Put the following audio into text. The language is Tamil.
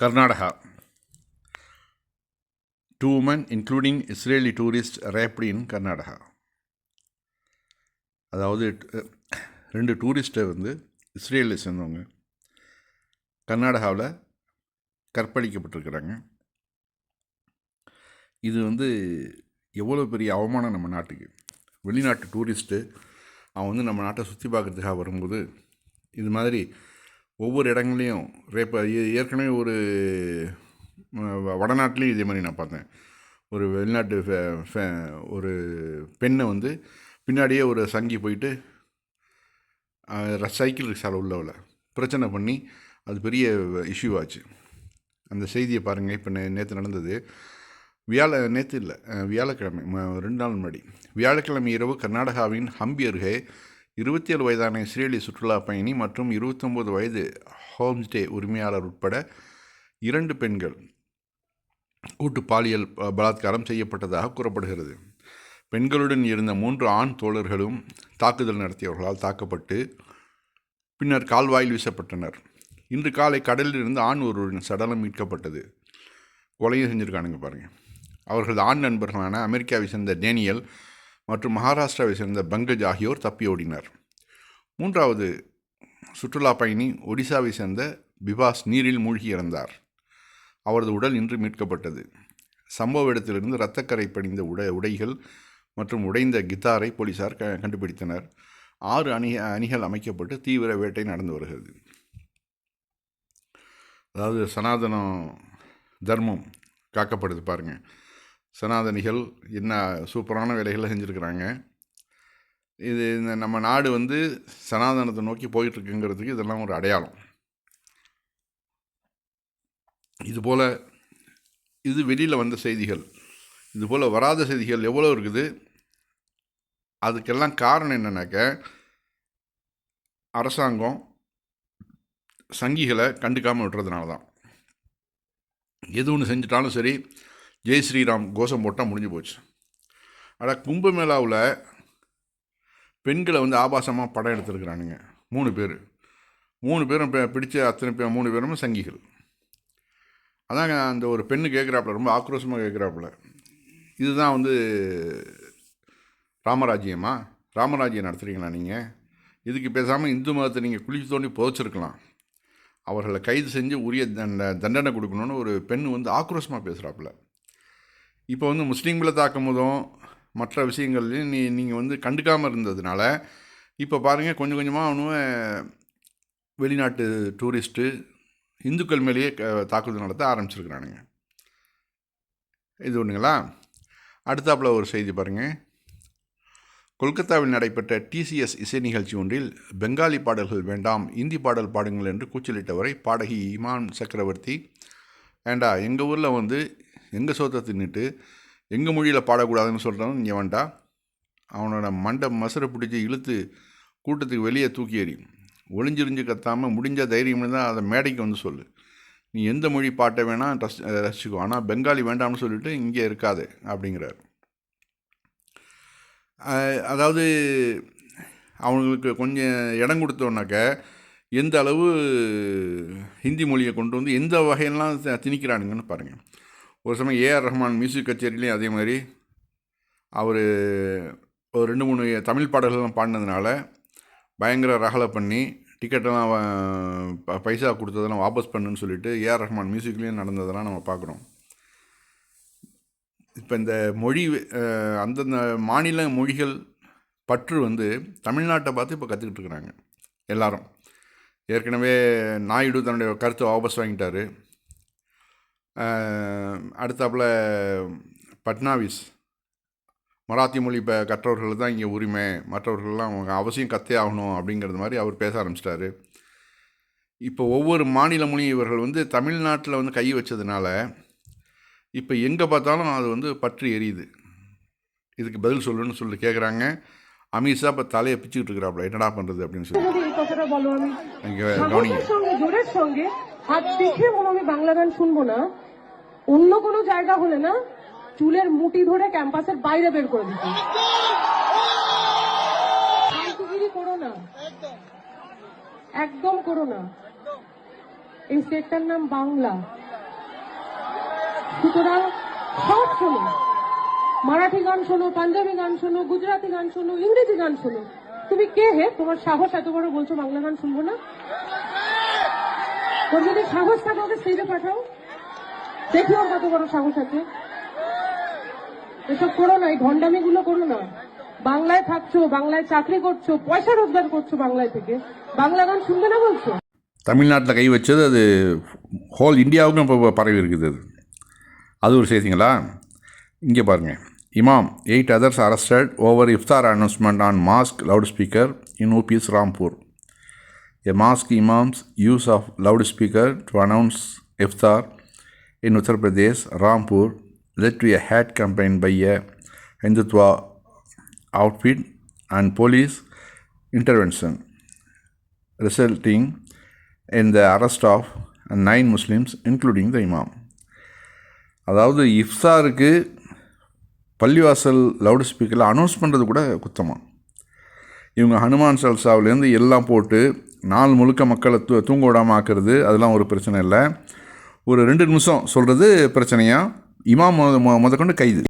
Karnataka. Two women, including Israeli tourists, raped in Karnataka. அதாவது ரெண்டு டூரிஸ்ட்டை வந்து இஸ்ரேலில் சேர்ந்தவங்க கர்நாடகாவில் கற்பழிக்கப்பட்டிருக்கிறாங்க இது வந்து எவ்வளோ பெரிய அவமானம் நம்ம நாட்டுக்கு வெளிநாட்டு டூரிஸ்ட்டு அவன் வந்து நம்ம நாட்டை சுற்றி பார்க்குறதுக்காக வரும்போது இது மாதிரி ஒவ்வொரு இடங்களையும் ரேப்ப ஏ- ஏற்கனவே ஒரு வடநாட்டிலையும் இதே மாதிரி நான் பார்த்தேன். ஒரு வெளிநாட்டு ஃபே- ஃபே- ஒரு பெண்ணை வந்து பின்னாடியே ஒரு சங்கி போயிட்டு சைக்கிள் ரிக்ஷாவில் உள்ளவளை பிரச்சனை பண்ணி அது பெரிய இஷ்யூ ஆச்சு. அந்த செய்தியை பாருங்கள் இப்போ நே நேற்று நடந்தது. வியாழ நேற்று இல்லை வியாழக்கிழமை ரெண்டு நாள் முன்னாடி. வியாழக்கிழமை இரவு கர்நாடகாவின் ஹம்பி அருகே இருபத்தி ஏழு வயதான இஸ்ரேலி சுற்றுலா பயணி மற்றும் இருபத்தொம்போது வயது ஹோம்ஸ்டே உரிமையாளர் உட்பட இரண்டு பெண்கள் கூட்டு பாலியல் பலாத்காரம் செய்யப்பட்டதாக கூறப்படுகிறது. பெண்களுடன் இருந்த மூன்று ஆண் தோழர்களும் தாக்குதல் நடத்தியவர்களால் தாக்கப்பட்டு பின்னர் கால்வாயில் வீசப்பட்டனர். இன்று காலை கடலில் இருந்து ஆண் ஒருவரின் சடலம் மீட்கப்பட்டது. கொலையும் செஞ்சுருக்கானுங்க பாருங்கள் அவர்களது ஆண் நண்பர்களான அமெரிக்காவை சேர்ந்த டேனியல் மற்றும் மகாராஷ்டிராவை சேர்ந்த பங்கஜ் ஆகியோர் தப்பியோடினர் மூன்றாவது சுற்றுலா பயணி ஒடிசாவை சேர்ந்த பிபாஸ் நீரில் மூழ்கி இறந்தார் அவரது உடல் இன்று மீட்கப்பட்டது. சம்பவ இடத்திலிருந்து இரத்தக்கரை படிந்த உடை உடைகள் மற்றும் உடைந்த கித்தாரை போலீசார் க கண்டுபிடித்தனர். ஆறு அணி அணிகள் அமைக்கப்பட்டு தீவிர வேட்டை நடந்து வருகிறது. அதாவது சனாதனம் தர்மம் காக்கப்படுது பாருங்கள் சனாதனிகள் என்ன சூப்பரான வேலைகளை செஞ்சுருக்கிறாங்க. இது இந்த நம்ம நாடு வந்து சனாதனத்தை நோக்கி போயிட்டுருக்குங்கிறதுக்கு இதெல்லாம் ஒரு அடையாளம். இதுபோல் இது வெளியில் வந்த செய்திகள் இதுபோல் வராத செய்திகள் எவ்வளோ இருக்குது? அதுக்கெல்லாம் காரணம் என்னன்னாக்க அரசாங்கம் சங்கிகளை கண்டுக்காமல் விட்டுறதுனால தான். எது ஒன்று செஞ்சுட்டாலும் சரி ஜெய் ஸ்ரீராம் கோஷம் போட்டால் முடிஞ்சு போச்சு. ஆனால் கும்பமேளாவில் பெண்களை வந்து ஆபாசமாக படம் எடுத்துருக்குறானுங்க. மூணு பேர். மூணு பேரும் பிடிச்ச அத்தனை பேர் மூணு பேரும் சங்கிகள். அதாங்க அந்த ஒரு பெண்ணு கேட்குறாப்புல ரொம்ப ஆக்ரோஷமாக கேட்குறாப்புல இதுதான் வந்து ராமராஜ்யமா? ராமராஜ்யம் நடத்துகிறீங்களா நீங்கள் இதுக்கு பேசாமல் இந்து மதத்தை நீங்கள் குளிச்சு தோண்டி புதைச்சிருக்கலாம். அவர்களை கைது செஞ்சு உரிய தண்ட தண்டனை கொடுக்கணும்னு ஒரு பெண் வந்து ஆக்ரோஷமாக பேசுகிறாப்புல இப்போ வந்து முஸ்லீம்களை தாக்கும் போதும் மற்ற விஷயங்கள்லையும் நீ நீங்கள் வந்து கண்டுக்காமல் இருந்ததுனால இப்போ பாருங்கள் கொஞ்சம் கொஞ்சமாக அவனும் வெளிநாட்டு டூரிஸ்ட்டு இந்துக்கள் மேலேயே தாக்குதல் நடத்த ஆரம்பிச்சிருக்கிறானுங்க. இது ஒன்றுங்களா அடுத்தாப்பில் ஒரு செய்தி பாருங்கள் கொல்கத்தாவில் நடைபெற்ற டிசிஎஸ் இசை நிகழ்ச்சி ஒன்றில் பெங்காலி பாடல்கள் வேண்டாம் இந்தி பாடல் பாடுங்கள் என்று கூச்சலிட்டவரை பாடகி இமான் சக்கரவர்த்தி ஏண்டா எங்கள் ஊரில் வந்து எங்கள் சோத்தை தின்னுட்டு எங்கள் மொழியில் பாடக்கூடாதுன்னு சொல்கிறவன் இங்கே வேண்டா அவனோட மண்டை மசரை பிடிச்சி இழுத்து கூட்டத்துக்கு வெளியே தூக்கி எறி. ஒளிஞ்சிரிஞ்சு கத்தாமல் முடிஞ்ச தைரியம் தான் அதை மேடைக்கு வந்து சொல்லு. நீ எந்த மொழி பாட்டை வேணால் ரசி ரசிச்சுக்கோ. ஆனால் பெங்காலி வேண்டாம்னு சொல்லிட்டு இங்கே இருக்காது அப்படிங்கிறார். அதாவது அவங்களுக்கு கொஞ்சம் இடம் கொடுத்தோன்னாக்க எந்த அளவு ஹிந்தி மொழியை கொண்டு வந்து எந்த வகையெல்லாம் திணிக்கிறானுங்கன்னு பாருங்கள் ஒரு சமயம் ஏஆர் ரஹ்மான் மியூசிக் கச்சேரிலையும் அதே மாதிரி அவர் ஒரு ரெண்டு மூணு தமிழ் பாடல்கள்லாம் பாடினதுனால பயங்கர ரகலை பண்ணி டிக்கெட்டெல்லாம் பைசா கொடுத்ததெல்லாம் வாபஸ் பண்ணுன்னு சொல்லிட்டு ஏஆர் ரஹ்மான் மியூசிக்லேயும் நடந்ததெல்லாம் நம்ம பார்க்குறோம். இப்போ இந்த மொழி அந்தந்த மாநில மொழிகள் பற்று வந்து தமிழ்நாட்டை பார்த்து இப்போ கற்றுக்கிட்டு இருக்கிறாங்க எல்லாரும். ஏற்கனவே நாயுடு தன்னுடைய கருத்தை வாபஸ் வாங்கிட்டார். அடுத்தாப்புல பட்னாவிஸ். மராத்தி மொழி இப்போ கற்றவர்கள் தான் இங்கே உரிமை. மற்றவர்கள்லாம் அவங்க அவசியம் கத்தே ஆகணும் அப்படிங்கிறது மாதிரி அவர் பேச ஆரம்பிச்சிட்டாரு. இப்போ ஒவ்வொரு மாநில மாநிலமொழியும் இவர்கள் வந்து தமிழ்நாட்டில் வந்து கை வச்சதுனால இப்போ எங்கே பார்த்தாலும் அது வந்து பற்றி எரியுது. இதுக்கு பதில் சொல்லுன்னு சொல்லி கேட்குறாங்க அமித்ஷா இப்போ தலையை பிச்சுக்கிட்டு இருக்கிறாப்புல. என்னடா பண்ணுறது அப்படின்னு சொல்லி. அங்கே হাত দেখে বলো আমি বাংলা গান শুনব না। অন্য কোনো জায়গা হলে না চুলের মুটি ধরে ক্যাম্পাসের বাইরে বের করে দিত একদম করো না। এই স্টেটটার নাম বাংলা। সুতরাং সব শোনো। মারাঠি গান শোনো, পাঞ্জাবি গান শোনো, গুজরাটি গান শোনো, ইংরেজি গান শোনো। তুমি কে হে? তোমার সাহস এত বড় বলছো বাংলা গান শুনব না? তোর যদি সাহস থাকে ওকে স্টেজে পাঠাও দেখি ওর কত বড় সাহস আছে এসব করো না এই ভণ্ডামি গুলো করো না বাংলায় থাকছো বাংলায় চাকরি করছো পয়সা রোজগার করছো বাংলায় থেকে বাংলা গান শুনবে না বলছো தமிழ்நாட்டில் கை வச்சது அது ஹோல் இந்தியாவுக்கும் இப்போ பரவி இருக்குது அது அது ஒரு செய்திங்களா இங்கே பாருங்கள் imam eight others arrested over iftar announcement on mosque loudspeaker in UP's Rampur a mosque imam's use of loudspeaker to announce iftar in Uttar Pradesh, Rampur, led to a hate campaign by a Hindutva outfit and police intervention, resulting in the arrest of nine Muslims, including the Imam. அதாவது இஃப்தாருக்கு பள்ளிவாசல் லவுட் ஸ்பீக்கரில் அனௌன்ஸ் பண்ணுறது கூட குத்தமாக இவங்க ஹனுமான் சல்சாவிலேருந்து எல்லாம் போட்டு நாள் முழுக்க மக்களை தூ தூங்க விடாமல் ஆக்குறது அதெல்லாம் ஒரு பிரச்சனை இல்லை. ஒரு ரெண்டு நிமிஷம் சொல்கிறது பிரச்சனையாக இமாம் முத முத கொண்டு கைது.